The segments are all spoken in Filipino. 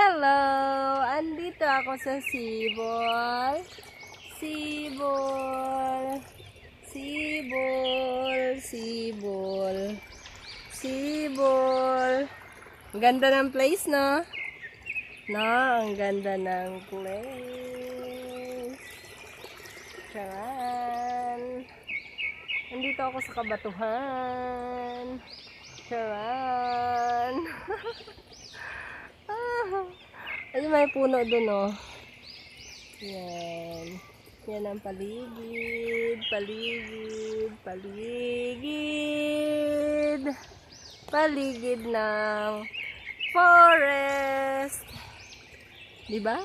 Hello! Andito ako sa Sibol. Sibol. Sibol. Sibol. Sibol. Ang ganda ng place, no? No, ang ganda ng place. Charan. Andito ako sa kabatuhan. Charan. ay, may puno dun, oh. Yan. Yan ang paligid, paligid, paligid. Paligid ng forest. Diba?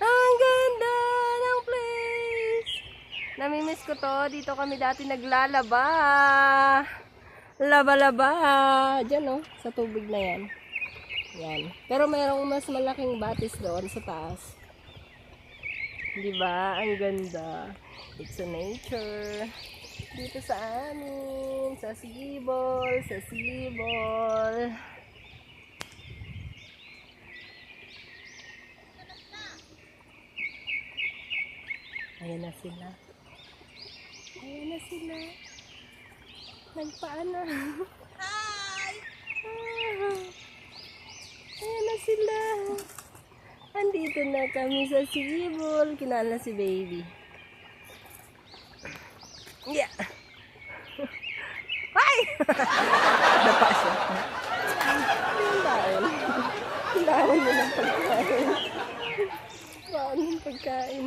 Ang ganda ng place. Namimiss ko to. Dito kami dati naglalaba. Laba-laba. Diyan, oh. Sa tubig na yan. Yan. Pero mayroong mas malaking batis doon sa taas. Di ba? Ang ganda. It's a nature. Dito sa amin. Sa Sibol. Sa Sibol. Ayan na sila. Ayan na sila. Nagpaana. Hi! Ayan na sila. Andito na kami sa Sibol. Kinala si baby. Yeah. Ay! Dapa siya. Yung baon. Baon mo ng pagkain. Baon ng pagkain.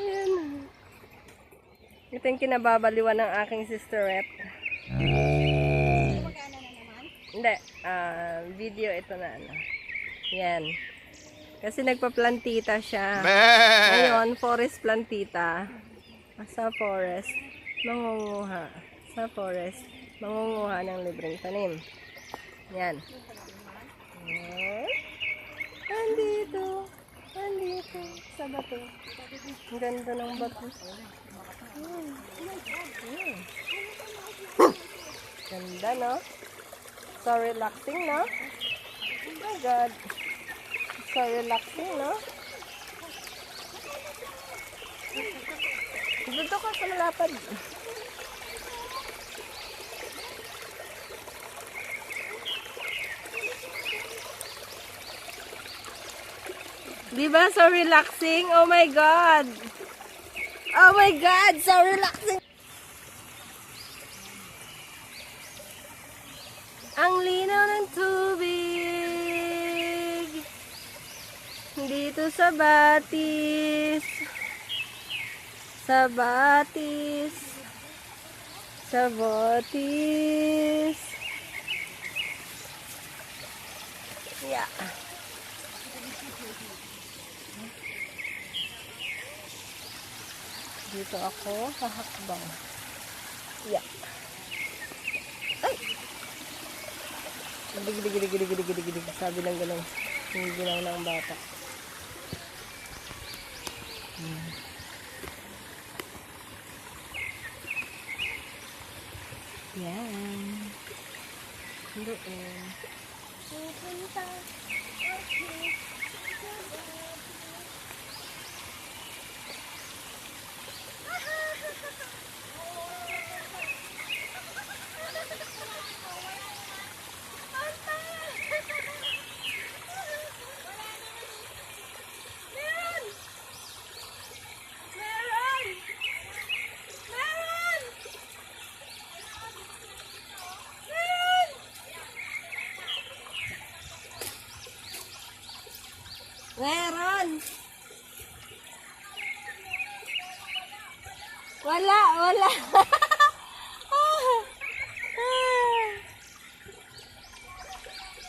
Ayan. Ito yung kinababaliwan ng aking sisterette. Hindi. ah video ito na ano. Yan. Kasi nagpa-plantita siya. Ngayon, forest plantita. Sa forest, mangunguha. Sa forest, mangunguha ng libreng tanim. Yan. Yan. Andito. Andito. Sa bato. Ang ganda ng bato. Hmm. Hmm. Ganda, no? So relaxing, no? Oh my God. So relaxing, no? Dito ka sa malapad. Di ba so relaxing? Oh my God! Oh my God! So relaxing! Ang linaw ng tubig dito sa Batis. Sa Batis. Sa Batis. Yeah. Dito ako hahakbang. Yeah. Ay! Dig, dig, dig, dig, dig, dig, dig. Sabi lang ganun. Yung ginaw ng bata. Hmm. Yan. Doon. Pupunta. Okay. Meron! Meron! Meron! Meron! Wala, wala.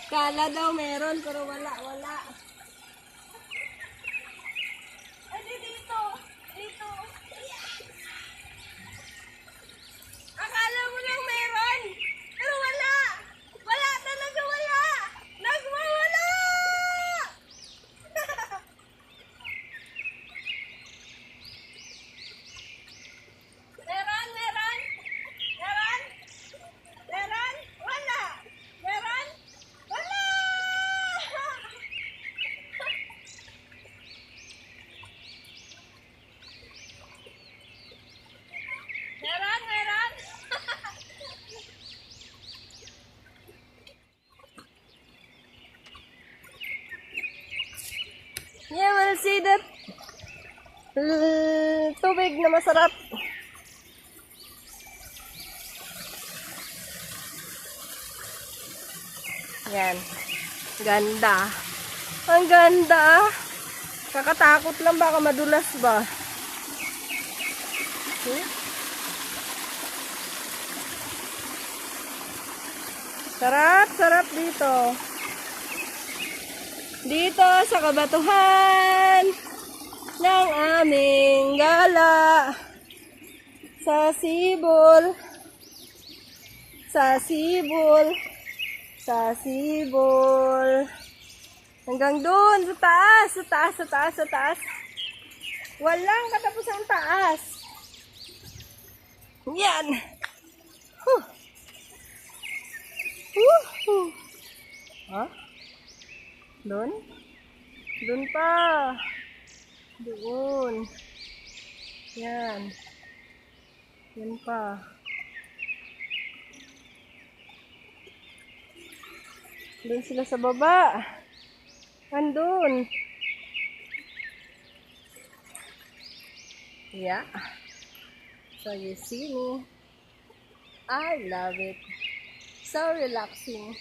Kala daw meron, pero wala, wala. Ay, di dito. Dito. Akala mo lang meron. Pero wala. Wala talaga wala. Nagwawala. meron, meron. Meron. Meron. Wala. Meron. Wala. Yeah, we'll see that uh, tubig na masarap. Yan. Ganda. Ang ganda. Kakatakot lang baka madulas ba? Hmm? Sarap, sarap dito. Dito sa kabatuhan ng aming gala sa Sibol sa Sibol sa Sibol hanggang doon sa taas sa taas sa taas sa taas walang katapusang taas yan huh. Huh. huh. Ha? Doon? Doon pa. Doon. Yan. Yan pa. Doon sila sa baba. Andun. Yeah. So you see me. I love it. So relaxing.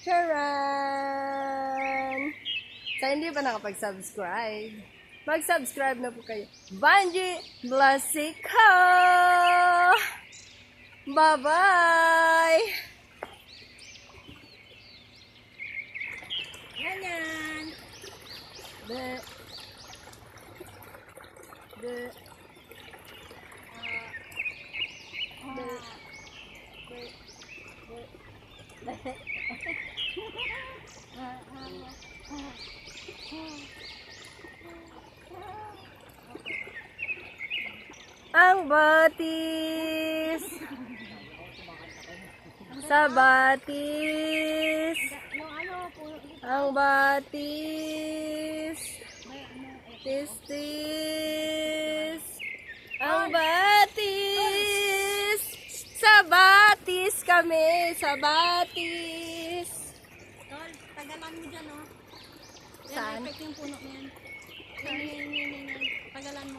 Charan! Sa hindi pa nakapag-subscribe, mag-subscribe na po kayo. Banji Blasico! Bye-bye! Ganyan! De. De. Ah. De. De. De. Ang batis sa batis ang batis tis tis ang batis sa batis kami sa batis Tol, tagalan mo dyan, oh. Yan, Saan? effect yung puno na yan. Yan, yan, yan, yan, yan. Tagalan mo.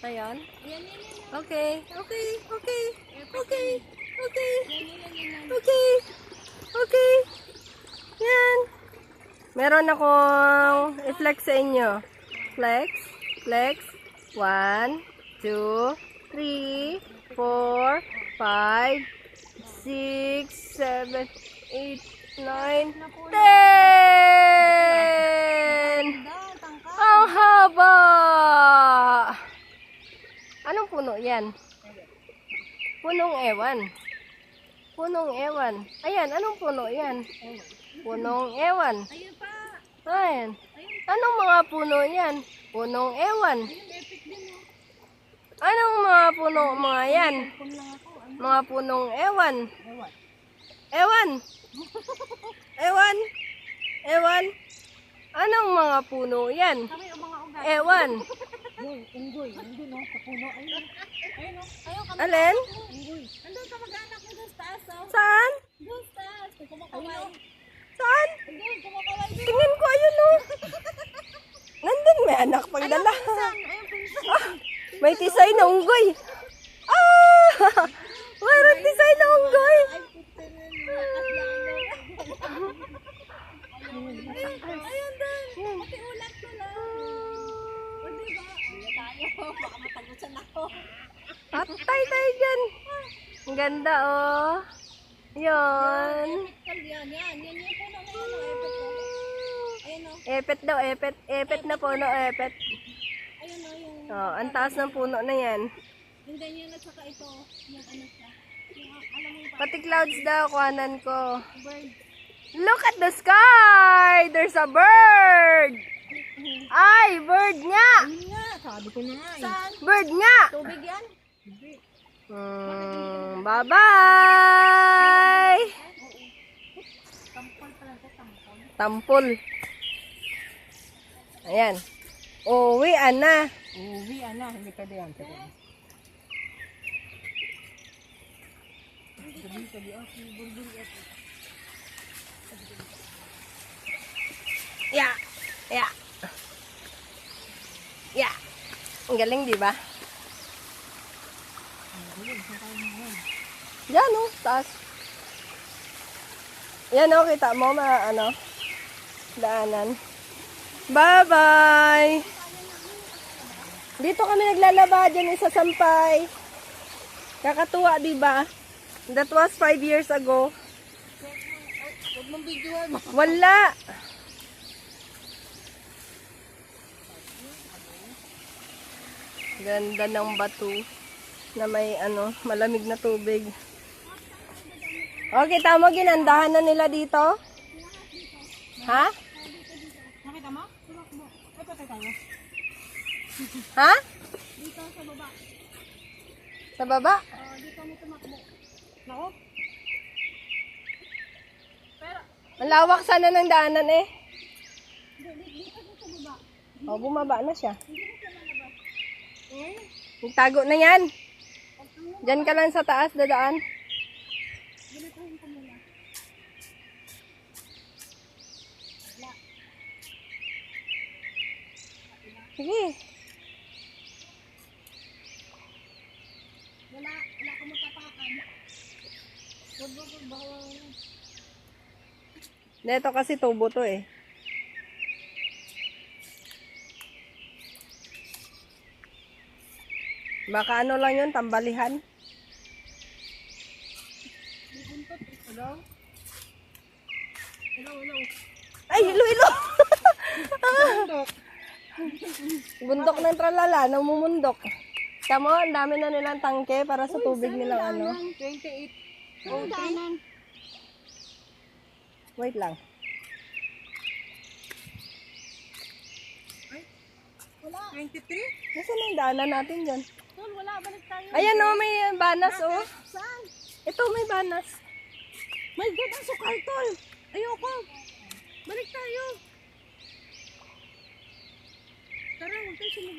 Ayan. Yan, yan, yan, yan. Okay, okay, okay, okay, okay, okay, okay. Yan. Meron akong i-flex sa inyo. Flex, flex. One, two, three, four, five, six, seven, eight, nine, ten! Dal, tangka. Ang haba! Anong puno yan? Punong ewan. Punong ewan. Ayan, anong puno yan? Punong ewan. Ayun pa. Ayan. Anong mga puno yan? Punong ewan. Anong mga puno mga yan? Mga punong ewan. Ewan. Ewan. Ewan. Ewan. Anong mga puno yan? Kami, ang mga ugat. Ewan. Unggoy, unggoy. Nandun, no? Sa puno. Ayun. Ayun, no? Ayun, kami. Alin? Unggoy. Nandun ka mag-anak mo doon sa taas, oh. Saan? Doon sa taas. Kumakaway. Saan? Doon, kumakaway. Tingin ko ayun oh. Nandun may anak pagdala. Pinsan. Ayun, pinsan. May tisay na unggoy. Ah! Mayroon tisay na unggoy. Ayun, ayun Pati ulat ko lang. O, diba? Ano tayo? Baka matagusan ako. Patay tayo dyan. Ang ganda oh. Yun. Yan, yan. Yan yung puno na oh, epic ko. Ayun, oh. Epet daw, epet. Epet na puno, epet. Ayun, oh, yung... Oh, ang taas ng puno na yan. Yung ganyan at saka ito, yung ano siya. Ah, Pati clouds daw, kuhanan ko. bird. Look at the sky! There's a bird! Ay, bird nga! Sabi ko na nga. Saan? Bird nga! Tubig yan? Mm, bye-bye! Tampol pala ito, tampol. Tampol. Ayan. Uwi, ana. Uwi, ana. Hindi ka diyan. Ya. Ya. Ang galing, di ba? Yan oh, taas. Yan oh, kita mo, ma, ano, daanan. Bye-bye! Dito kami naglalaba dyan sa Sampay. Kakatuwa, di ba? That was five years ago. Mo. Wala! Ganda ng bato na may ano, malamig na tubig. Okay, tama ginandahan na nila dito. Ha? Nakita mo? Tumakbo. Ay, patay tayo. Ha? Dito sa baba. Sa baba? Oh, dito mo tumakbo. Nako. Pero, Ang lawak sana ng daanan eh. di- di- dito sa baba. O, bumaba na siya. Lalabas. Nagtago na yan. Diyan ka lang sa taas, dadaan. Sige. Wala, wala ko matapakan. Dito kasi tubo to eh. Baka ano lang yun, tambalihan. Hello? Hello, hello. Ay, ilo, ilo! Bundok ng tralala, namumundok. Tamo, ang dami na nilang tangke para sa tubig nilang ano. 28. Oh. Wait lang. Wala. 23? Nasaan na yung daanan natin dyan? Tol, wala. Balik tayo. Ayan o, may banas oh. Saan? Ito, may banas. My God, ang sukal, tol. Ayoko. Balik tayo. Tara, huwag tayo sumubok.